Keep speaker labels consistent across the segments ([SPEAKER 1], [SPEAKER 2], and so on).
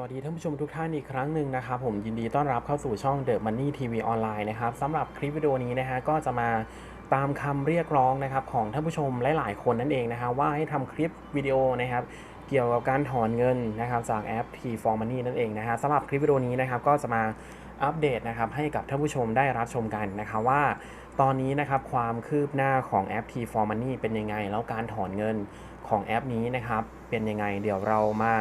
[SPEAKER 1] วัสดีท่านผู้ชมทุกท่านอีกครั้งหนึ่งนะครับผมยินดีต้อนรับเข้าสู่ช่อง The Money TV ออนไลน์นะครับสำหรับคลิปวิดีโอนี้นะฮะก็จะมาตามคำเรียกร้องนะครับของท่านผู้ชมหลายๆคนนั่นเองนะฮะว่าให้ทำคลิปวิดีโอนะครับเกี่ยวกับการถอนเงินนะครับจากแอป T for Money นั่นเองนะฮะสำหรับคลิปวิดีโอนี้นะครับก็จะมาอัปเดตนะครับให้กับท่านผู้ชมได้รับชมกันนะครับว่าตอนนี้นะครับความคืบหน้าของแอป T for Money เป็นยังไง แล้วการถอนเงินของแอปนี้นะครับเป็นยังไงเดี๋ยวเรามา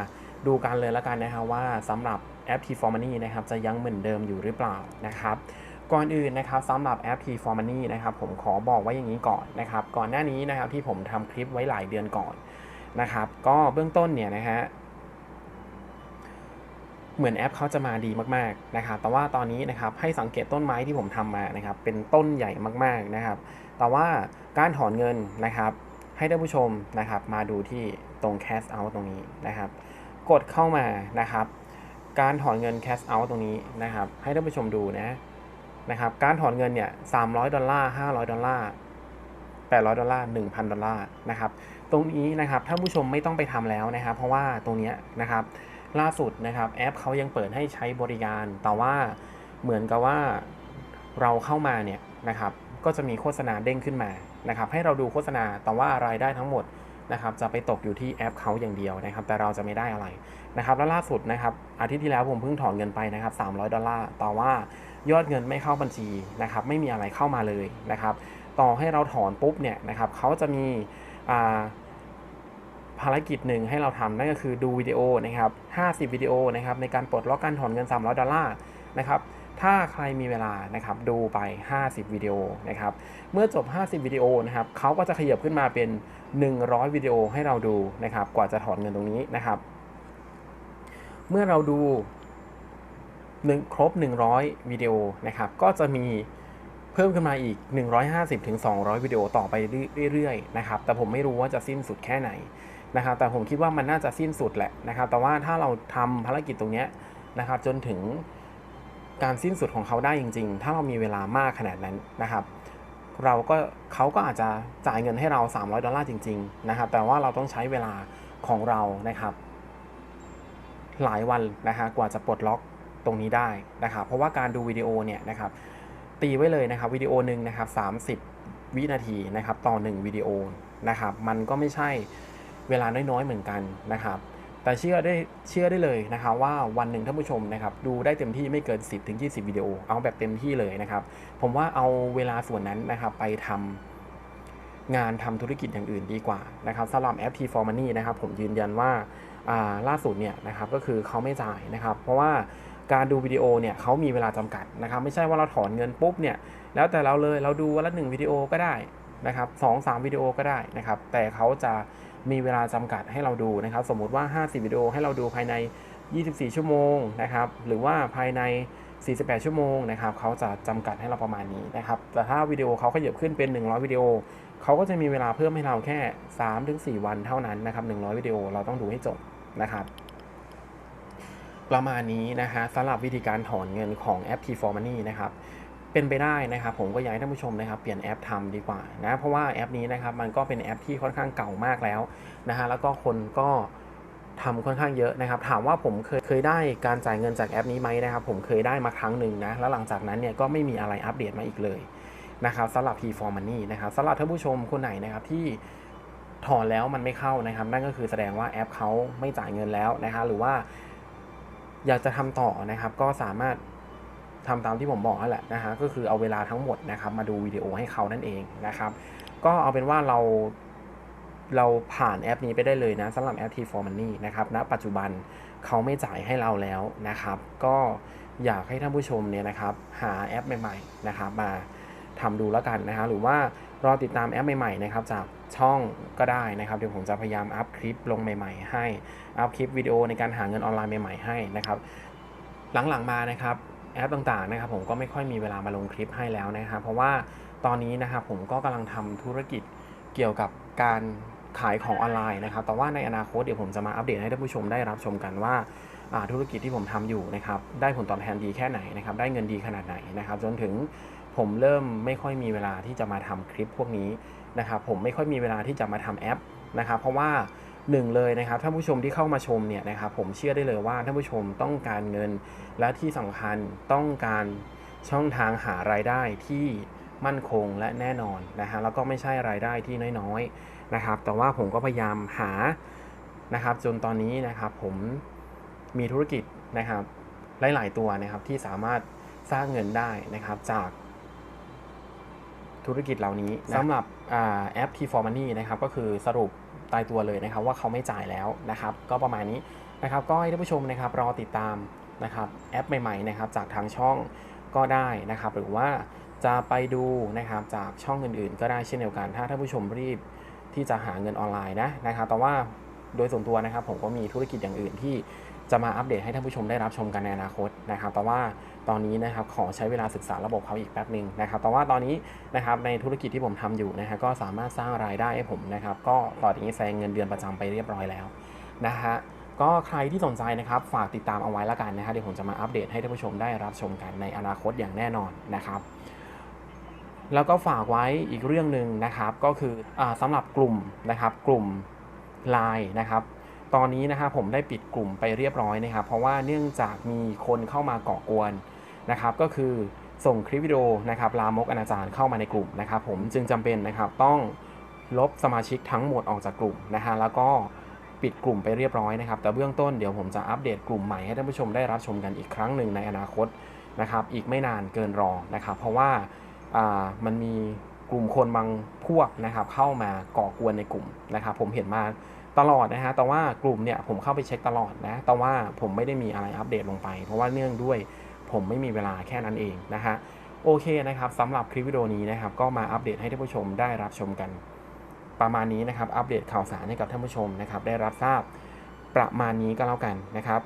[SPEAKER 1] ดูกันเลยแล้วกันนะครับว่าสำหรับแอป T for Money นะครับจะยังเหมือนเดิมอยู่หรือเปล่านะครับก่อนอื่นนะครับสำหรับแอป T for Money นะครับผมขอบอกไว้อย่างนี้ก่อนนะครับก่อนหน้านี้นะครับที่ผมทำคลิปไว้หลายเดือนก่อนนะครับก็เบื้องต้นเนี่ยนะฮะเหมือนแอปเขาจะมาดีมากๆนะครับ แต่ว่าตอนนี้นะครับให้สังเกตต้นไม้ที่ผมทำมานะครับ เป็นต้นใหญ่มากๆนะครับ แต่ว่าการถอนเงินนะครับ ให้ท่านผู้ชมนะครับ มาดูที่ตรง cash out ตรงนี้นะครับ กดเข้ามานะครับ การถอนเงิน cash out ตรงนี้นะครับ ให้ท่านผู้ชมดูนะนะครับ การถอนเงินเนี่ย300ดอลลาร์500ดอลลาร์800ดอลลาร์1,000ดอลลาร์นะครับ ตรงนี้นะครับท่านผู้ชมไม่ต้องไปทำแล้วนะครับ เพราะว่าตรงนี้นะครับ ล่าสุดนะครับแอปเขายังเปิดให้ใช้บริการ แต่ว่าเหมือนกับว่าเราเข้ามาเนี่ยนะครับ ก็จะมีโฆษณาเด้งขึ้นมานะครับ ให้เราดูโฆษณาแต่ว่ารายได้ทั้งหมด นะครับจะไปตกอยู่ที่แอปเขาอย่างเดียวนะครับ แต่เราจะไม่ได้อะไรนะครับแล้วล่าสุดนะครับอาทิตย์ที่แล้วผมเพิ่งถอนเงินไปนะครับ300 ดอลลาร์แต่ว่ายอดเงินไม่เข้าบัญชีนะครับไม่มีอะไรเข้ามาเลยนะครับ ต่อให้เราถอนปุ๊บเนี่ยนะครับเขาจะมีภารกิจหนึ่งให้เราทำนั่นก็คือดูวิดีโอนะครับ50 วิดีโอนะครับในการปลดล็อกการถอนเงิน 300 ดอลลาร์นะครับ ถ้าใครมีเวลานะครับดูไป 50 วิดีโอนะครับเมื่อจบ 50 วิดีโอนะครับเขาก็จะขยับขึ้นมาเป็น 100 วิดีโอให้เราดูนะครับกว่าจะถอนเงินตรงนี้นะครับ เมื่อเราดูหนึ่งครบ 100 วิดีโอนะครับก็จะมีเพิ่มขึ้นมาอีก 150ถึง200วิดีโอต่อไปเรื่อยๆนะครับแต่ผมไม่รู้ว่าจะสิ้นสุดแค่ไหนนะครับแต่ผมคิดว่ามันน่าจะสิ้นสุดแหละนะครับแต่ว่าถ้าเราทำภารกิจตรงนี้นะครับจนถึง การสิ้นสุดของเขาได้จริง ๆ ถ้าเรามีเวลามากขนาดนั้นนะครับ เราก็เขาก็อาจจะจ่ายเงินให้เรา 300 ดอลลาร์จริง ๆ นะครับ แต่ว่าเราต้องใช้เวลาของเรานะครับ หลายวันนะฮะกว่าจะปลดล็อกตรงนี้ได้นะครับ เพราะว่าการดูวิดีโอเนี่ยนะครับตีไว้เลยนะครับวิดีโอหนึ่งนะครับ30 วินาทีนะครับต่อ 1 วิดีโอนะครับ มันก็ไม่ใช่เวลาน้อยๆเหมือนกันนะครับ แต่เชื่อได้เชื่อได้เลยนะครับว่าวันหนึ่งท่านผู้ชมนะครับดูได้เต็มที่ไม่เกิน 10ถึง20วิดีโอ เอาแบบเต็มที่เลยนะครับ ผมว่าเอาเวลาส่วนนั้นนะครับไปทำงานทำธุรกิจอย่างอื่นดีกว่านะครับสำหรับแอป T for Money นะครับผมยืนยันว่าอ่าล่าสุดเนี่ยนะครับก็คือเขาไม่จ่ายนะครับ เพราะว่าการดูวิดีโอเนี่ยเขามีเวลาจำกัดนะครับ ไม่ใช่ว่าเราถอนเงินปุ๊บเนี่ยแล้วแต่เราเลยเราดูวันละหนึ่งวิดีโอก็ได้ นะครับสองสามวิดีโอก็ได้นะครับ แต่เขาจะมีเวลาจำกัดให้เราดูนะครับ สมมุติว่า 50 วิดีโอให้เราดูภายใน 24 ชั่วโมงนะครับ หรือว่าภายใน 48 ชั่วโมงนะครับ เขาจะจำกัดให้เราประมาณนี้นะครับ แต่ถ้าวิดีโอเขาขยับขึ้นเป็น 100 วิดีโอ เขาก็จะมีเวลาเพิ่มให้เราแค่ 3-4 วันเท่านั้นนะครับ 100 วิดีโอเราต้องดูให้จบนะครับ ประมาณนี้นะฮะสำหรับวิธีการถอนเงินของแอป T4 Money นะครับ เป็นไปได้นะครับผมก็อยากให้ท่านผู้ชมนะครับเปลี่ยนแอปทำดีกว่านะเพราะว่าแอปนี้นะครับมันก็เป็นแอปที่ค่อนข้างเก่ามากแล้วนะฮะแล้วก็คนก็ทำค่อนข้างเยอะนะครับถามว่าผมเคยเคยได้การจ่ายเงินจากแอปนี้ไหมนะครับผมเคยได้มาครั้งหนึ่งนะแล้วหลังจากนั้นเนี่ยก็ไม่มีอะไรอัปเดตมาอีกเลยนะครับสำหรับ T4 Money นะครับสำหรับท่านผู้ชมคนไหนนะครับที่ถอนแล้วมันไม่เข้านะครับ นั่นก็คือแสดงว่าแอปเขาไม่จ่ายเงินแล้วนะฮะหรือว่าอยากจะทำต่อนะครับก็สามารถ ทำตามที่ผมบอกนั่นแหละนะฮะก็คือเอาเวลาทั้งหมดนะครับมาดูวิดีโอให้เขานั่นเองนะครับก็เอาเป็นว่าเราเราผ่านแอปนี้ไปได้เลยนะสำหรับแอป T4 Money นะครับณปัจจุบันเขาไม่จ่ายให้เราแล้วนะครับ ก็อยากให้ท่านผู้ชมเนี่ยนะครับหาแอปใหม่ๆนะครับมาทำดูแล้วกันนะฮะหรือว่ารอติดตามแอปใหม่ๆนะครับจากช่องก็ได้นะครับเดี๋ยวผมจะพยายามอัพคลิปลงใหม่ ๆ ให้อัพคลิปวิดีโอในการหาเงินออนไลน์ใหม่ๆให้นะครับหลังๆมานะครับ แอปต่างๆนะครับผมก็ไม่ค่อยมีเวลามาลงคลิปให้แล้วนะครับเพราะว่าตอนนี้นะครับผมก็กำลังทำธุรกิจเกี่ยวกับการขายของออนไลน์นะครับ แต่ว่าในอนาคตเดี๋ยวผมจะมาอัปเดตให้ท่านผู้ชมได้รับชมกันว่าธุรกิจที่ผมทำอยู่นะครับได้ผลตอบแทนดีแค่ไหนนะครับได้เงินดีขนาดไหนนะครับ จนถึงผมเริ่มไม่ค่อยมีเวลาที่จะมาทำคลิปพวกนี้นะครับผมไม่ค่อยมีเวลาที่จะมาทำแอปนะครับ เพราะว่า หนึ่งเลยนะครับท่านผู้ชมที่เข้ามาชมเนี่ยนะครับผมเชื่อได้เลยว่าท่านผู้ชมต้องการเงิน และที่สำคัญต้องการช่องทางหารายได้ที่มั่นคงและแน่นอนนะฮะแล้วก็ไม่ใช่รายได้ที่น้อยๆนะครับ แต่ว่าผมก็พยายามหานะครับ จนตอนนี้นะครับผมมีธุรกิจนะครับหลายๆตัวนะครับที่สามารถสร้างเงินได้นะครับจากธุรกิจเหล่านี้สำหรับอ่าแอป T4 Money นะครับก็คือสรุป ตายตัวเลยนะครับว่าเขาไม่จ่ายแล้วนะครับ ก็ประมาณนี้นะครับก็ให้ท่านผู้ชมนะครับรอติดตามนะครับแอปใหม่ๆนะครับจากทางช่องก็ได้นะครับ หรือว่าจะไปดูนะครับจากช่องอื่นๆ ก็ได้เช่นเดียวกัน ถ้าท่านผู้ชมรีบที่จะหาเงินออนไลน์นะนะครับ แต่ว่าโดยส่วนตัวนะครับผมก็มีธุรกิจอย่างอื่นที่ จะมาอัปเดตให้ท่านผู้ชมได้รับชมกันในอนาคตนะครับแต่ว่าตอนนี้นะครับขอใช้เวลาศึกษาระบบเขาอีกแป๊บหนึ่งนะครับแต่ว่าตอนนี้นะครับในธุรกิจที่ผมทำอยู่นะฮะก็สามารถสร้างรายได้ให้ผมนะครับก็ตอนนี้แซงเงินเดือนประจำไปเรียบร้อยแล้วนะฮะก็ใครที่สนใจนะครับฝากติดตามเอาไว้ละกันนะฮะเดี๋ยวผมจะมาอัปเดตให้ท่านผู้ชมได้รับชมกันในอนาคตอย่างแน่นอนนะครับแล้วก็ฝากไว้อีกเรื่องหนึ่งนะครับก็คืออสำหรับกลุ่มนะครับกลุ่ม Line นะครับ ตอนนี้นะครับผมได้ปิดกลุ่มไปเรียบร้อยนะครับ เพราะว่าเนื่องจากมีคนเข้ามาก่อกวนนะครับ ก็คือส่งคลิปวิดีโอนะครับลามกอนาจารเข้ามาในกลุ่มนะครับ ผมจึงจำเป็นนะครับต้องลบสมาชิกทั้งหมดออกจากกลุ่มนะฮะแล้วก็ปิดกลุ่มไปเรียบร้อยนะครับ แต่เบื้องต้นเดี๋ยวผมจะอัปเดตกลุ่มใหม่ให้ท่านผู้ชมได้รับชมกันอีกครั้งหนึ่งในอนาคตนะครับ อีกไม่นานเกินรอนะครับ เพราะว่าอ่ามันมีกลุ่มคนบางพวกนะครับ เข้ามาก่อกวนในกลุ่มนะครับ ผมเห็นมา ตลอดนะฮะแต่ว่ากลุ่มเนี่ยผมเข้าไปเช็คตลอดนะ แต่ว่าผมไม่ได้มีอะไรอัปเดตลงไป เพราะว่าเนื่องด้วยผมไม่มีเวลาแค่นั้นเองนะฮะโอเคนะครับสำหรับคลิปวิดีโอนี้นะครับ ก็มาอัปเดตให้ท่านผู้ชมได้รับชมกัน ประมาณนี้นะครับ อัปเดตข่าวสารให้กับท่านผู้ชมนะครับ ได้รับทราบประมาณนี้ก็แล้วกันนะครับ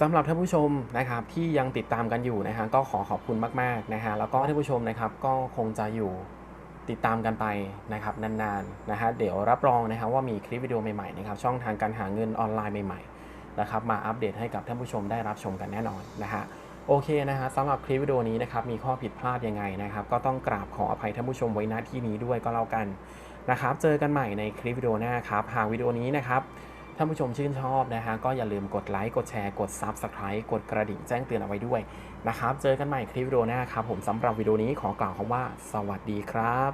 [SPEAKER 1] สำหรับท่านผู้ชมนะครับที่ยังติดตามกันอยู่นะฮะก็ขอขอบคุณมากๆนะฮะแล้วก็ท่านผู้ชมนะครับก็คงจะอยู่ ติดตามกันไปนะครับนานๆนะฮะเดี๋ยวรับรองนะครับว่ามีคลิปวิดีโอใหม่ๆนะครับช่องทางการหาเงินออนไลน์ใหม่ๆนะครับมาอัปเดตให้กับท่านผู้ชมได้รับชมกันแน่นอนนะฮะโอเคนะฮะสำหรับคลิปวิดีโอนี้นะครับมีข้อผิดพลาดยังไงนะครับ ก็ต้องกราบขออภัยท่านผู้ชมไว้ณที่นี้ด้วยก็แล้วกันนะครับ เจอกันใหม่ในคลิปวิดีโอหน้าครับหากวิดีโอนี้นะครับ ท่านผู้ชมชื่นชอบนะฮะก็อย่าลืมกดไลค์กดแชร์กด Subscribe กดกระดิ่งแจ้งเตือนเอาไว้ด้วยนะครับ เจอกันใหม่คลิปวิดีโอหน้าครับ ผมสำหรับวิดีโอนี้ขอกล่าวคำว่า สวัสดีครับ